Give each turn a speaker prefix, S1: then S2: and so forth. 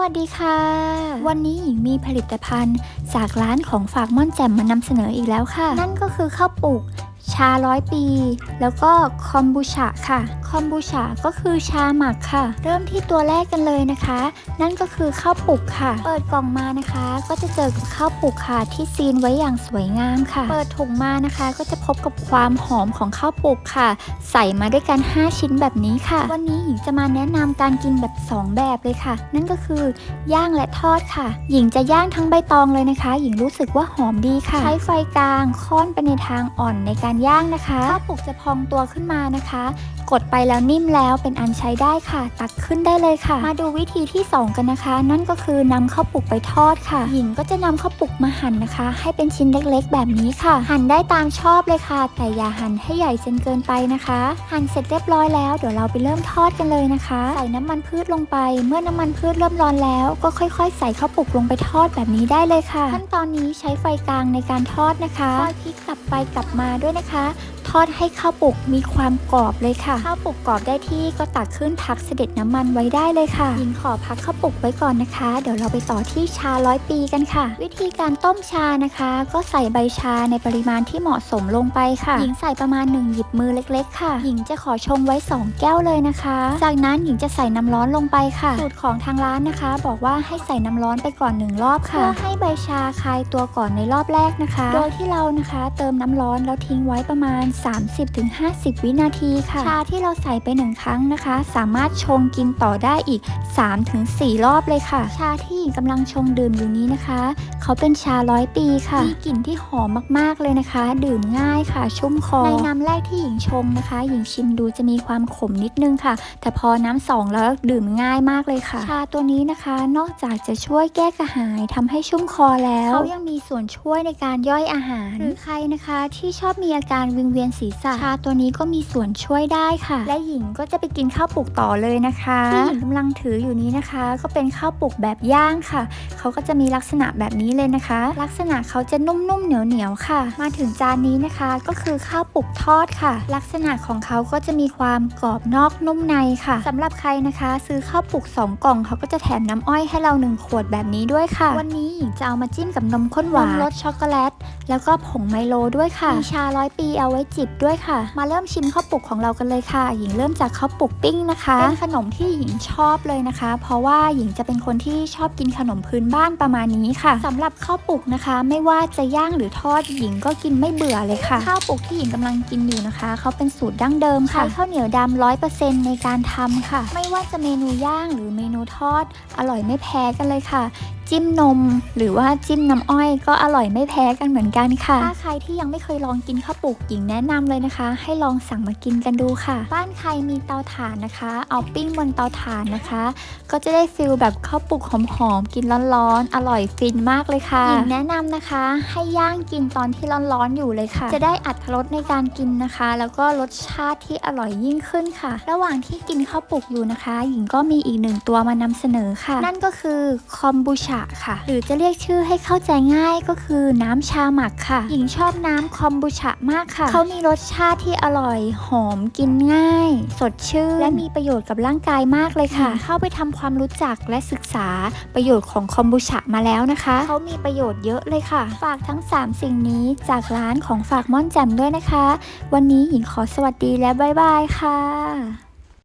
S1: วัสดีค่ะ วันนี้หญิงมีผลิตภัณฑ์ จากร้านของฝากม่อนแจ่มมานำเสนออีกแล้วค่ะ นั่นก็คือข้าวปลูกชาร้อยปี แล้วก็คอมบูชาค่ะ อมบูชาก็คือชาหมักค่ะ เริ่มที่ตัวแรกกันเลยนะคะ นั่นก็คือข้าวปลูกค่ะ เปิดกล่องมานะคะ ก็จะเจอกับข้าวปลูกค่ะที่ซีนไว้อย่างสวยงามค่ะ เปิดถุงมานะคะ ก็จะพบกับความหอมของข้าวปลูกค่ะ ใส่มาด้วยกัน 5 ชิ้นแบบนี้ค่ะ วันนี้หญิงจะมาแนะนำการกินแบบ 2 แบบเลยค่ะ นั่นก็คือย่างและทอดค่ะ หญิงจะย่างทั้งใบตองเลยนะคะ หญิงรู้สึกว่าหอมดีค่ะ ใช้ไฟกลาง ค่อนไปในทางอ่อนในการย่างนะคะข้าวปลูกจะพองตัวขึ้นมานะคะ กดไปแล้วนิ่มแล้วเป็นอันใช้ได้ค่ะ ตักขึ้นได้เลยค่ะ มาดูวิธีที่ 2 กันนะคะ นั่นก็คือนำข้าวปลูกไปทอดค่ะ หญิงก็จะนำข้าวปลูกมาหั่นนะคะ ให้เป็นชิ้นเล็กๆ แบบนี้ค่ะ หั่นได้ตามชอบเลยค่ะ แต่อย่าหั่นให้ใหญ่จนเกินไปนะคะ หั่นเสร็จเรียบร้อยแล้วเดี๋ยวเราไปเริ่มทอดกันเลยนะคะ ใส่น้ำมันพืชลงไป เมื่อน้ำมันพืชเริ่มร้อนแล้ว ก็ค่อยๆ ใส่ข้าวปลูกลงไปทอดแบบนี้ได้เลยค่ะ ขั้นตอนนี้ใช้ไฟกลางในการทอดนะคะคอยพลิกกลับไปกลับมาด้วยนะคะ ทอดให้ข้าวปลูกมีความกรอบเลยค่ะ ข้าวปลูกกรอบได้ที่ก็ตักขึ้นพักเสด็จน้ำมันไว้ได้เลยค่ะหญิงขอพักข้าวปลูกไว้ก่อนนะคะ เดี๋ยวเราไปต่อที่ชาร้อยปีกันค่ะ วิธีการต้มชานะคะ ก็ใส่ใบชาในปริมาณที่เหมาะสมลงไปค่ะ หญิงใส่ประมาณ1หยิบมือเล็กๆ ค่ะ หญิงจะขอชงไว้ 2 แก้วเลยนะคะ จากนั้นหญิงจะใส่น้ำร้อนลงไปค่ะสูตรของทางร้านนะคะ บอกว่าให้ใส่น้ำร้อนไปก่อนหนึ่งรอบค่ะ เพื่อให้ใบชาคลายตัวก่อนในรอบแรกนะคะ โดยที่เรานะคะ เติมน้ำร้อนแล้วทิ้งไว้ประมาณ30-50 วินาทีค่ะ ชาที่เราใส่ไปหนึ่งครั้งนะคะ สามารถชงกินต่อได้อีก 3-4 รอบเลยค่ะ ชาที่หญิงกำลังชงดื่มอยู่นี้นะคะ เขาเป็นชาร้อยปีค่ะมีกลิ่นที่หอมมากๆเลยนะคะ ดื่มง่ายค่ะ ชุ่มคอ ในน้ำแรกที่หญิงชงนะคะ หญิงชิมดูจะมีความขมนิดนึงค่ะ แต่พอน้ำสองแล้วดื่มง่ายมากเลยค่ะ ชาตัวนี้นะคะ นอกจากจะช่วยแก้กระหายทำให้ชุ่มคอแล้วเขายังมีส่วนช่วยในการย่อยอาหารหรือใครนะคะที่ชอบมีอาการวิงเวียนศีรษะชาตัวนี้ก็มีส่วนช่วยได้ค่ะ และหญิงก็จะไปกินข้าวปลูกต่อเลยนะคะที่หญิงกำลังถืออยู่นี้นะคะ ก็เป็นข้าวปลูกแบบย่างค่ะ เขาก็จะมีลักษณะแบบนี้เลยนะคะ ลักษณะเขาจะนุ่มๆเหนียวๆค่ะ มาถึงจานนี้นะคะ ก็คือข้าวปลูกทอดค่ะ ลักษณะของเขาก็จะมีความกรอบนอกนุ่มในค่ะสำหรับใครนะคะ ซื้อข้าวปลูก 2 กล่องเขาก็จะแถมน้ำอ้อยให้เรา1ขวดแบบนี้ด้วยค่ะ วันนี้หญิงจะเอามาจิ้มกับนมข้นหวานรสช็อกโกแลต แล้วก็ผงไมโลด้วยค่ะมีชาร้อยปีเอาไว้จิบด้วยค่ะ มาเริ่มชิมข้าวปุกของเรากันเลยค่ะ หญิงเริ่มจากข้าวปุกปิ้งนะคะเป็นขนมที่หญิงชอบเลยนะคะ เพราะว่าหญิงจะเป็นคนที่ชอบกินขนมพื้นบ้านประมาณนี้ค่ะสำหรับข้าวปุกนะคะ ไม่ว่าจะย่างหรือทอดหญิงก็กินไม่เบื่อเลยค่ะ ข้าวปุกที่หญิงกำลังกินอยู่นะคะเขาเป็นสูตรดั้งเดิมค่ะใช้ข้าวเหนียวดำร้อยเปอร์เซ็นต์ในการทำค่ะ ไม่ว่าจะเมนูย่างหรือเมนูทอด อร่อยไม่แพ้กันเลยค่ะจิ้มนม หรือว่าจิ้มน้ำอ้อยก็อร่อยไม่แพ้กันเหมือนกันค่ะ ถ้าใครที่ยังไม่เคยลองกินข้าวปลูกหญิงแนะนำเลยนะคะ ให้ลองสั่งมากินกันดูค่ะ บ้านใครมีเตาถ่านนะคะ เอาปิ้งบนเตาถ่านนะคะ ก็จะได้ฟิลแบบข้าวปลูกหอมๆกินร้อนๆอร่อยฟินมากเลยค่ะหญิงแนะนำนะคะ ให้ย่างกินตอนที่ร้อนๆอยู่เลยค่ะ จะได้อัตรสในการกินนะคะ แล้วก็รสชาติที่อร่อยยิ่งขึ้นค่ะ ระหว่างที่กินข้าวปลูกอยู่นะคะ หญิงก็มีอีกหนึ่งตัวมานำเสนอค่ะ นั่นก็คือคอมบูชาค่ะ หรือจะเรียกชื่อให้เข้าใจง่ายก็คือน้ำชาหมักค่ะ หญิงชอบน้ำคอมบูชามากค่ะ เขามีรสชาติที่อร่อย หอมกินง่าย สดชื่น และมีประโยชน์กับร่างกายมากเลยค่ะ เข้าไปทำความรู้จักและศึกษาประโยชน์ของคอมบูชามาแล้วนะคะ เขามีประโยชน์เยอะเลยค่ะ ฝากทั้ง 3 สิ่งนี้จากร้านของฝากม่อนแจ่มด้วยนะคะ วันนี้หญิงขอสวัสดีและบ๊ายบายค่ะ